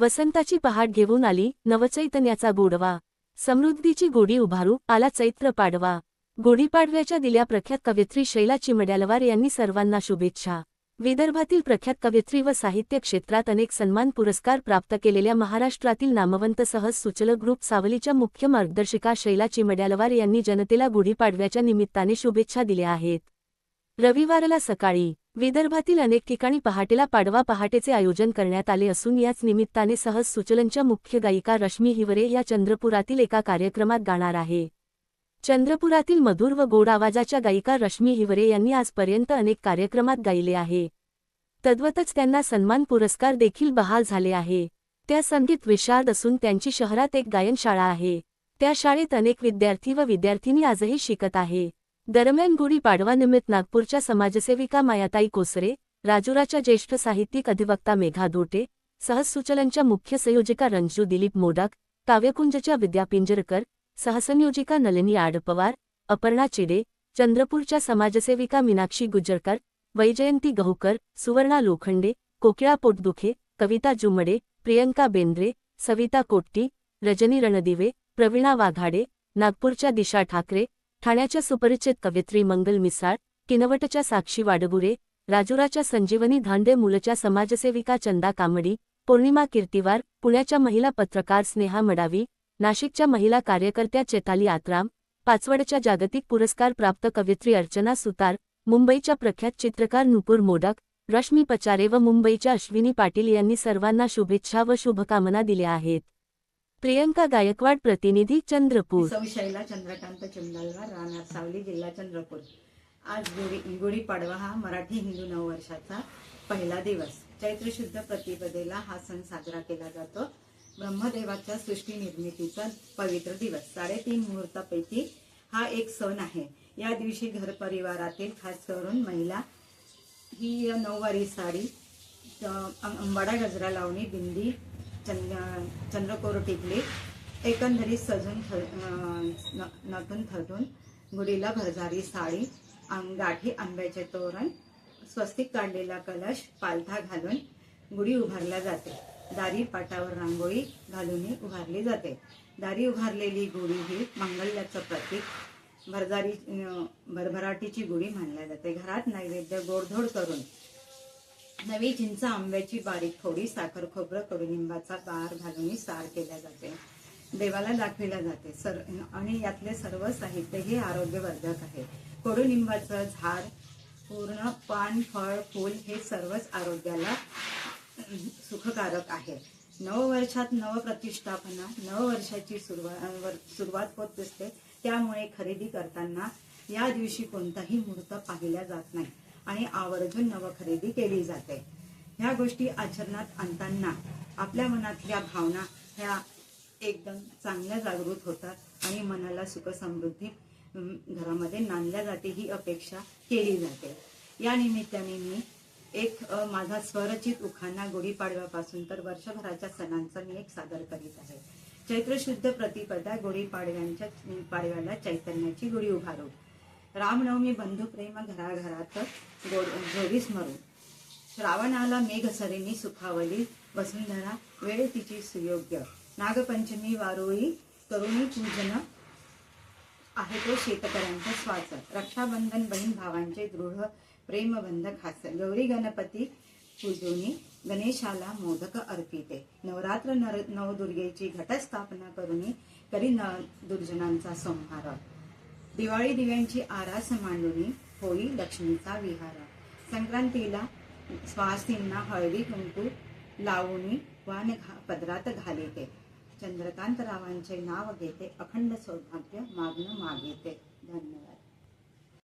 वसंताची पहाट घेऊन आली नवचैतन्याचा गोडवा समृद्धीची गोडी उभारू आला चैत्र पाडवा. गुढीपाडव्याच्या दिल्या प्रख्यात कवयित्री शैला चिमड्यालवार यांनी सर्वांना शुभेच्छा. विदर्भातील प्रख्यात कवयित्री व साहित्य क्षेत्रात अनेक सन्मान पुरस्कार प्राप्त केलेल्या महाराष्ट्रातील नामवंत सहज सुचल ग्रुप सावलीच्या मुख्य मार्गदर्शिका शैला चिमड्यालवार यांनी जनतेला गुढीपाडव्याच्या निमित्ताने शुभेच्छा दिल्या आहेत. रविवारला सकाळी विदर्भातील अनेक ठिकाणी पहाटेला पाडवा पहाटेचे आयोजन करण्यात आले असून याच निमित्ताने सहज सुचलनच्या मुख्य गायिका रश्मी हिवरे या चंद्रपुरातील एका कार्यक्रमात गाणार आहे. चंद्रपुरातील मधुर व गोड आवाजाच्या गायिका रश्मी हिवरे यांनी आजपर्यंत अनेक कार्यक्रमात गायले आहे. तद्वतच त्यांना सन्मान पुरस्कार देखील बहाल झाले आहे. त्या संगीत विशारद असून त्यांची शहरात एक गायनशाळा आहे. त्या शाळेत अनेक विद्यार्थी व विद्यार्थिनी आजही शिकत आहे. दरम्यान गुढी पाडवानिमित्त नागपूरच्या समाजसेविका मायाताई कोसरे राजुराच्या ज्येष्ठ साहित्यिक अधिवक्ता मेघा दोटे सहजसुचलनच्या मुख्य संयोजिका रंजू दिलीप मोडक काव्यकुंजच्या विद्या पिंजरकर सहसंयोजिका नलिनी आडपवार अपर्णा चिडे चंद्रपूरच्या समाजसेविका मीनाक्षी गुज्जरकर वैजयंती गहुकर सुवर्णा लोखंडे कोकिळा पोटदुखे कविता जुमडे प्रियंका बेंद्रे सविता कोट्टी रजनी रणदिवे प्रवीणा वाघाडे नागपूरच्या दिशा ठाकरे ठाण्याच्या सुपरिचित कवित्री मंगल मिसाळ किनवटच्या साक्षी वाडबुरे राजुराच्या संजीवनी धांडे मुलच्या समाजसेविका चंदा कामडी पौर्णिमा कीर्तिवार पुण्याच्या महिला पत्रकार स्नेहा मडावी नाशिकच्या महिला कार्यकर्त्या चेताली आत्राम पाचवडच्या जागतिक पुरस्कार प्राप्त कवित्री अर्चना सुतार मुंबईच्या प्रख्यात चित्रकार नुपूर मोडक रश्मी पचारे व मुंबईच्या अश्विनी पाटील यांनी सर्वांना शुभेच्छा व शुभकामना दिल्या आहेत. प्रियंका गायकवाड प्रतिनिधी चंद्रपूर. सौ चंद्रकांत चिंदालवार राहणार सावली जिल्हा चंद्रपूर. आज गुढी गुढीपाडवा हा मराठी हिंदू नववर्षाचा पहिला दिवस. चैत्र शुद्ध प्रतिपदेला हा सण साजरा केला जातो. ब्रह्मदेवाच्या सृष्टी निर्मितीचा पवित्र दिवस. साडेतीन मुहूर्तापैकी हा एक सण आहे. या दिवशी घर परिवारातील खास करून महिला ही नऊवारी साडी अंबाडा गजरा लावणी बिंदी चंद्र चंद्रकोर टिकली एकंदरीत सजून थ न- नटून थटून गुढीला भरजारी साडी आं- गाठी आंब्याचे तोरण स्वस्तिक काढलेला कलश पालथा घालून गुढी उभारल्या जाते. दारी पाटावर रांगोळी घालूनही उभारली जाते. दारी उभारलेली गुढी ही मंगल्याचं प्रतीक. भरजारी भरभराटीची गुढी मानल्या जाते. घरात नैवेद्य गोडधोड करून नवी चिंच आंब्याची बारीक थोडी साखर खोबरं कडुनिंबाचा गार घालून सार केल्या जाते. देवाला दाखविल्या जाते. सर आणि यातले सर्व साहित्य हे आरोग्यवर्धक आहे. कडुनिंबाचं झाड पूर्ण पान फळ फूल हे सर्वच आरोग्याला सुखकारक आहे. नववर्षात नवप्रतिष्ठापना नववर्षाची सुरुवात सुरुवात होत असते. त्यामुळे खरेदी करताना या दिवशी कोणताही मुहूर्त पाहिला जात नाही. आणि आवर्जून नवखरेदी केली जाते. ह्या गोष्टी आचरणात आणताना आपल्या मनातल्या भावना ह्या एकदम चांगल्या जागृत होतात आणि मनाला सुख समृद्धी घरामध्ये नांदल्या जाते ही अपेक्षा केली जाते. या निमित्ताने मी एक माझा स्वरचित उखाणा गुढीपाडव्यापासून तर वर्षभराच्या सणांचा मी एक सादर करीत आहे. चैत्रशुद्ध प्रतिपदा गुढीपाडव्यांच्या पाडव्याला चैतन्याची गुढी उभारू रामनवमी बंधुप्रेम घराघरात गोड जोडी स्मरू श्रावणाला मेघसरिनी सुखावली वसुंधरा वेळ तिची सुयोग्य. नागपंचमी वारोळी तरुणी पूजन आहे तो शेतकऱ्यांचा श्वास रक्षाबंधन बहीण भावांचे दृढ प्रेमबंध खास. गौरी गणपती पूजोनी गणेशाला मोदक अर्पिते. नवरात्र नर नवदुर्गेची घटस्थापना करुनी करी न दुर्जनांचा संहार. दिवाळी दिव्यांची आरास मांडुनी होई लक्ष्मीचा विहारा. संक्रांतीला स्वासींना हळदी कुंकू लावणी वाण घा पदरात घालिते. चंद्रकांत रावांचे नाव घेते अखंड सौभाग्य मागणं मागिते. धन्यवाद.